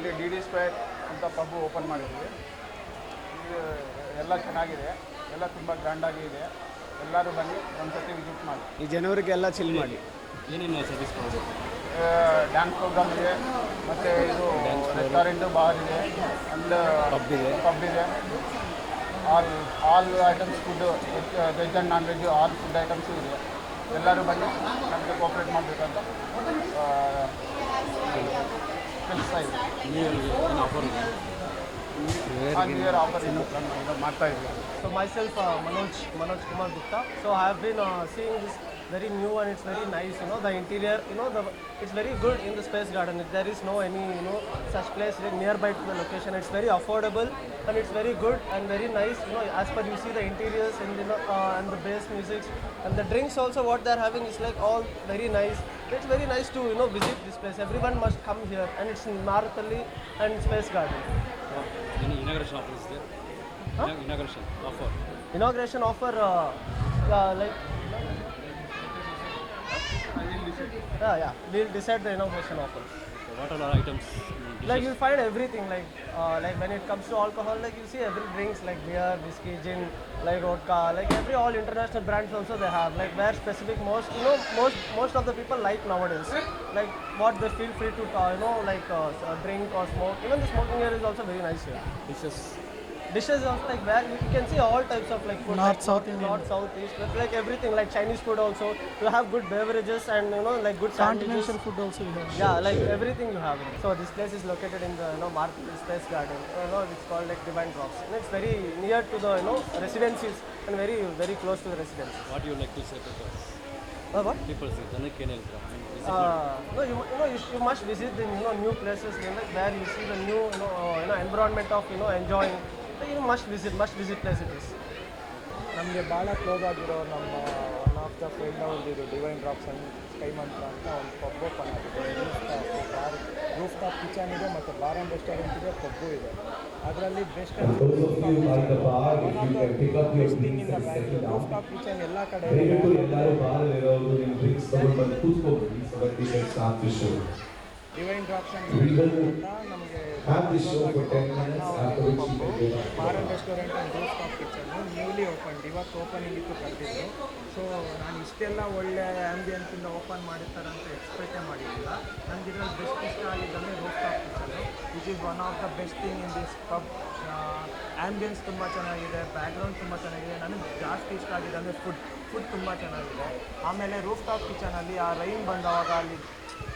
ಇಲ್ಲಿ D D square ಅಂತ pub open ಮಾಡಿದ್ವಿ ಇದು ಎಲ್ಲ ಚೆನ್ನಾಗಿದೆ. ಎಲ್ಲ ತುಂಬ ಗ್ರ್ಯಾಂಡಾಗಿ ಇದೆ. ಎಲ್ಲರೂ ಬನ್ನಿ ಒಂದ್ಸತಿ ವಿಸಿಟ್ ಮಾಡಿ. ಈ ಜನವರಿಗೆಲ್ಲ ಚಿಲ್ ಮಾಡಿ. ಏನೇನು ಸರ್ವಿಸ್ ಡ್ಯಾನ್ಸ್ ಪ್ರೋಗ್ರಾಮ್ ಇದೆ. ಮತ್ತು ಇದು ರೆಸ್ಟೋರೆಂಟು ಬಾರ್ ಇದೆ. ಅಂಡ್ ಪಬ್ ಇದೆ. ಪಬ್ ಇದೆ. All all items food veg and non veg all food items ಇದೆ. ಎಲ್ಲರೂ ಬನ್ನಿ ನಮಗೆ ಕೋಪ್ರೇಟ್ ಮಾಡಬೇಕಂತ. ತಿಳಿಸ್ತಾ ಇದ್ದೀವಿ ನ್ಯೂ ಇಯರ್ಗೆ ಏನು ಆಫರ್ ಇದೆ ಆ ನ್ಯೂ ಇಯರ್ ಆಫರ್ ಇನ್ನು ಇದು ಮಾಡ್ತಾ ಇದ್ದೀವಿ So myself, uh, Manoj, Manoj Kumar Gupta. So I have been uh, seeing this very new and it's very nice. You know the interior. You know the it's very good in the space garden. There is no any you know such place like nearby to the location. It's very affordable and it's very good and very nice. You know as per you see the interiors and you know uh, and the bass music and the drinks also what they're having is like all very nice. it's very nice to you know visit this place. Everyone must come here, and it's in and Space Garden. Any inauguration offer is there? Huh? Inauguration offer. Inauguration offer, uh, uh, like. Yeah, yeah. We'll decide the inauguration offer. What are our items? Like you'll find everything like uh, like when it comes to alcohol like you see every drinks like beer, whiskey, gin, like vodka, like every all international brands also they have like where specific most you know most most of the people like nowadays like what they feel free to uh, you know like uh, drink or smoke even the smoking here is also very nice here. It's just dishes of like where you can see all types of like food North, like South Indian. north south east like, like everything like chinese food also you have good beverages and you know like good sandwiches Continental food also we have. yeah like everything you have so this place is located in the you know market space garden you know it's called like divine drops and it's very near to the you know residencies and very very close to the residencies what you like to say peoples uh, what peoples ಜನಕ್ಕೆ ಏನು ಹೇಳ್ತೀರಾ uh, no, you, you know you, you must visit the you know new places you know, where you see the new you know, uh, you know environment of you know enjoying. So must visit must visit place it is ನಮಗೆ ಭಾಳ close ಆಗಿರೋ ನಮ್ಮ one of the friend ಅವ್ರದ್ದು ಇದು divine Drops and Sky Mantra ಅಂತ ಒಂದು pub open ಆಗಿದೆ. Rooftop bar rooftop kitchen ಇದೆ ಮತ್ತು ಬಾರ್ ಆ್ಯಂಡ್ ರೆಸ್ಟೋರೆಂಟ್ ಇದೆ ಪಬ್ಬು ಇದೆ. ಅದರಲ್ಲಿ best thing in the bank rooftop kitchen ಎಲ್ಲ ಕಡೆ ದಯವಿಟ್ಟು ಎಲ್ಲರೂ ಬಾರ್ ಇರೋರು ನಿಮ್ಮ ಡ್ರಿಂಕ್ಸ್ ತಗೊಂಡು ಬಂದು ಕೂತ್ಕೋಬೇಡಿ so that we can start the show Divine Drops and We will ನಮಗೆ have this show for 10 minutes after which we can go back. Bar and restaurant and rooftop kitchen newly open ಇವತ್ತು opening ಇತ್ತು ಕರೆದಿದ್ದು so ನಾನು ಇಷ್ಟೆಲ್ಲ ಒಳ್ಳೆ ಆ್ಯಂಬಿಯನ್ಸಿಂದ open ಮಾಡಿರ್ತಾರೆ ಅಂತ ಎಕ್ಸ್ಪೆಕ್ಟೇ ಮಾಡಿರಲಿಲ್ಲ ನನಗೆ ಇದರಲ್ಲಿ ಬೆಸ್ಟ್ ಇಷ್ಟ ಆಗಿದ್ದಂದರೆ rooftop kitchen which is one of the best thing in this pub ambience ತುಂಬ ಚೆನ್ನಾಗಿದೆ ಬ್ಯಾಕ್ಗ್ರೌಂಡ್ ತುಂಬ ಚೆನ್ನಾಗಿದೆ. ನನಗೆ ಜಾಸ್ತಿ ಇಷ್ಟ ಆಗಿದೆ ಅಂದರೆ ಫುಡ್ ಫುಡ್ ತುಂಬ ಚೆನ್ನಾಗಿದೆ. ಆಮೇಲೆ ರೂಫ್ ಟಾಪ್ ಕಿಚನಲ್ಲಿ ಆ ರೈನ್ ಬಂದವಾಗ ಅಲ್ಲಿ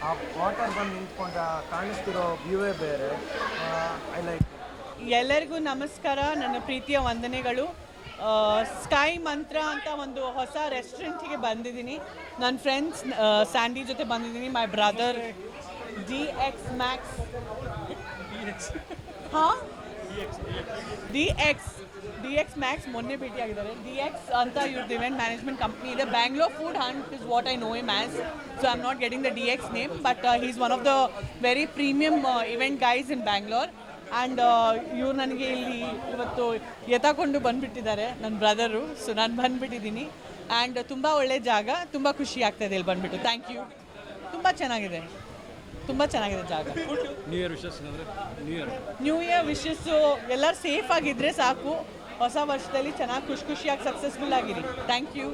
ಆ ವಾಟರ್ ಬಂದು ನಿಂತ್ಕೊಂಡ ಕಾಣಿಸ್ತಿರೋ ವ್ಯೂವೇ ಬೇರೆ. ಐ ಲೈಕ್ ಎಲ್ಲರಿಗೂ ನಮಸ್ಕಾರ ನನ್ನ ಪ್ರೀತಿಯ ವಂದನೆಗಳು. ಸ್ಕೈ ಮಂತ್ರ ಅಂತ ಒಂದು ಹೊಸ ರೆಸ್ಟೋರೆಂಟಿಗೆ ಬಂದಿದ್ದೀನಿ. ನನ್ನ ಫ್ರೆಂಡ್ಸ್ ಸ್ಯಾಂಡಿ ಜೊತೆ ಬಂದಿದ್ದೀನಿ my brother D X Max ಹಾಂ? D X D X Max ಮೊನ್ನೆ ಭೇಟಿಯಾಗಿದ್ದಾರೆ ಡಿ ಎಕ್ಸ್ ಅಂತ ಇವ್ರದ್ದು ಇವೆಂಟ್ ಮ್ಯಾನೇಜ್ಮೆಂಟ್ ಕಂಪ್ನಿ ಇದೆ. Bangalore food hunt is what I know him as so I am not getting the D X name but he is one of the very premium event guys in Bangalore and ಇವ್ರು ನನಗೆ ಇಲ್ಲಿ ಇವತ್ತು ಎತ್ತಾಕೊಂಡು ಬಂದುಬಿಟ್ಟಿದ್ದಾರೆ ನನ್ನ brother so ನಾನು ಬಂದುಬಿಟ್ಟಿದ್ದೀನಿ. And ತುಂಬ ಒಳ್ಳೆ ಜಾಗ ತುಂಬ ಖುಷಿ ಆಗ್ತಾಯಿದೆ ಇಲ್ಲಿ ಬಂದುಬಿಟ್ಟು. ಥ್ಯಾಂಕ್ ಯು ತುಂಬ ಚೆನ್ನಾಗಿದೆ. ತುಂಬ ಚೆನ್ನಾಗಿದೆ ಜಾಗ. ನ್ಯೂ ಇಯರ್ ವಿಶಸ್ ಅಂದರೆ new year new year wishes ಎಲ್ಲರೂ ಸೇಫ್ ಆಗಿದ್ದರೆ ಸಾಕು. ಹೊಸ ವರ್ಷದಲ್ಲಿ ಚೆನ್ನಾಗಿ ಖುಷಿ ಖುಷಿಯಾಗಿ ಸಕ್ಸಸ್ಫುಲ್ ಆಗಿರಿ thank you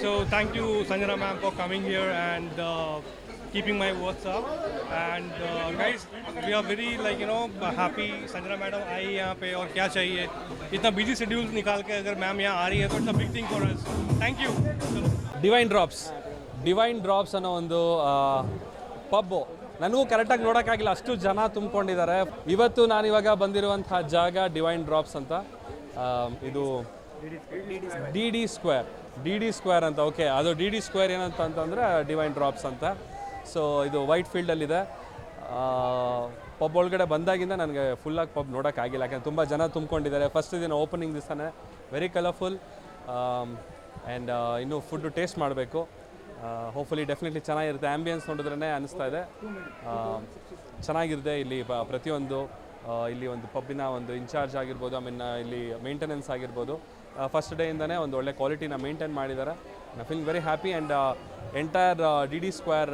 So thank you Sanjana ma'am for coming here and uh, keeping my words up. And uh, guys, we are very like you know happy Sanjana madam आई यहाँ पे और क्या चाहिए इतना बिजी शेड्यूल निकाल के अगर मैम यहाँ आ रही है तो it's a big thing for us thank you divine drops divine drops ಅನ್ನೋ ಒಂದು ಪಬ್ಬು. ನನಗೂ ಕರೆಕ್ಟಾಗಿ ನೋಡೋಕ್ಕಾಗಿಲ್ಲ. ಅಷ್ಟು ಜನ ತುಂಬಿಕೊಂಡಿದ್ದಾರೆ. ಇವತ್ತು ನಾನು ಇವಾಗ ಬಂದಿರುವಂತಹ ಜಾಗ ಡಿವೈನ್ ಡ್ರಾಪ್ಸ್ ಅಂತ. ಇದು D D square D D square ಅಂತ. ಓಕೆ ಅದು ಡಿ ಡಿ ಸ್ಕ್ವೇರ್ ಏನಂತ ಅಂತಂದರೆ ಡಿವೈನ್ ಡ್ರಾಪ್ಸ್ ಅಂತ. ಸೊ ಇದು ವೈಟ್ ಫೀಲ್ಡಲ್ಲಿದೆ ಪಬ್ ಒಳಗಡೆ ಬಂದಾಗಿಂದ ನನಗೆ ಫುಲ್ಲಾಗಿ ಪಬ್ ನೋಡೋಕ್ಕಾಗಿಲ್ಲ. ಯಾಕಂದರೆ ತುಂಬ ಜನ ತುಂಬಿಕೊಂಡಿದ್ದಾರೆ. ಫಸ್ಟ್ ದಿನ ಓಪನಿಂಗ್ ದಿವಸನೇ ವೆರಿ ಕಲರ್ಫುಲ್ ಆ್ಯಂಡ್ ಇನ್ನೂ ಫುಡ್ಡು ಟೇಸ್ಟ್ ಮಾಡಬೇಕು. ಹೋಪ್ಫುಲಿ ಡೆಫಿನೆಟ್ಲಿ ಚೆನ್ನಾಗಿರುತ್ತೆ. ಆ್ಯಂಬಿಯನ್ಸ್ ನೋಡಿದ್ರೇ ಅನಿಸ್ತಾ ಇದೆ. ಚೆನ್ನಾಗಿರುತ್ತೆ ಇಲ್ಲಿ ಪ್ರತಿಯೊಂದು ಇಲ್ಲಿ ಒಂದು ಪಬ್ಬಿನ ಒಂದು ಇನ್ಚಾರ್ಜ್ ಆಗಿರ್ಬೋದು ಐ ಮೀನ್ ಇಲ್ಲಿ ಮೇಂಟೆನೆನ್ಸ್ ಆಗಿರ್ಬೋದು. ಫಸ್ಟ್ ಡೇಯಿಂದನೇ ಒಂದು ಒಳ್ಳೆ ಕ್ವಾಲಿಟಿನ ಮೇಂಟೈನ್ ಮಾಡಿದ್ದಾರೆ I feel very happy and entire D D square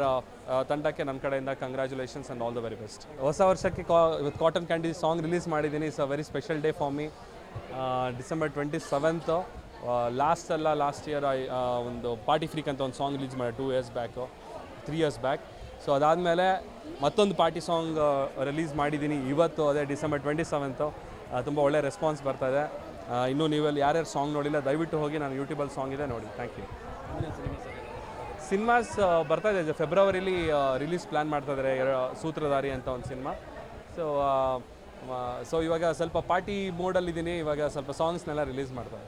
ತಂಡಕ್ಕೆ ನನ್ನ ಕಡೆಯಿಂದ congratulations and all the very best ಹೊಸ ವರ್ಷಕ್ಕೆ ಕಾ ಇವತ್ತು ಕಾಟನ್ ಕ್ಯಾಂಡಿ ಸಾಂಗ್ ರಿಲೀಸ್ ಮಾಡಿದ್ದೀನಿ. It's a very special day for me December twenty seventh last ಅಲ್ಲ ಲಾಸ್ಟ್ ಇಯರ್ ಐ ಒಂದು ಪಾರ್ಟಿ ಫ್ರೀಕ್ ಅಂತ ಒಂದು ಸಾಂಗ್ ರಿಲೀಸ್ ಮಾಡಿ two years back three years back so ಅದಾದಮೇಲೆ ಮತ್ತೊಂದು ಪಾರ್ಟಿ ಸಾಂಗ್ ರಿಲೀಸ್ ಮಾಡಿದ್ದೀನಿ. ಇವತ್ತು ಅದೇ ಡಿಸೆಂಬರ್ ಟ್ವೆಂಟಿ ಸೆವೆಂತು ತುಂಬ ಒಳ್ಳೆ ರೆಸ್ಪಾನ್ಸ್ ಬರ್ತಾಯಿದೆ ಇನ್ನೂ ನೀವೆಲ್ಲಿ ಯಾರ್ಯಾರು ಸಾಂಗ್ ನೋಡಿಲ್ಲ, ದಯವಿಟ್ಟು ಹೋಗಿ ನಾನು ಯೂಟ್ಯೂಬಲ್ಲಿ ಸಾಂಗ್ ಇದೆ ನೋಡಿ. ಥ್ಯಾಂಕ್ ಯು ಸಿನಿಮಾಸ್ ಬರ್ತಾ ಇದೆ. ಫೆಬ್ರವರಿಲಿ ರಿಲೀಸ್ ಪ್ಲ್ಯಾನ್ ಮಾಡ್ತಾ ಇದ್ದಾರೆ ಸೂತ್ರಧಾರಿ ಅಂತ ಒಂದು ಸಿನಿಮಾ ಸೊ ಸೊ ಇವಾಗ ಸ್ವಲ್ಪ ಪಾರ್ಟಿ ಮೋಡಲ್ಲಿದ್ದೀನಿ ಇವಾಗ ಸ್ವಲ್ಪ ಸಾಂಗ್ಸ್ನೆಲ್ಲ ರಿಲೀಸ್ ಮಾಡ್ತಾರೆ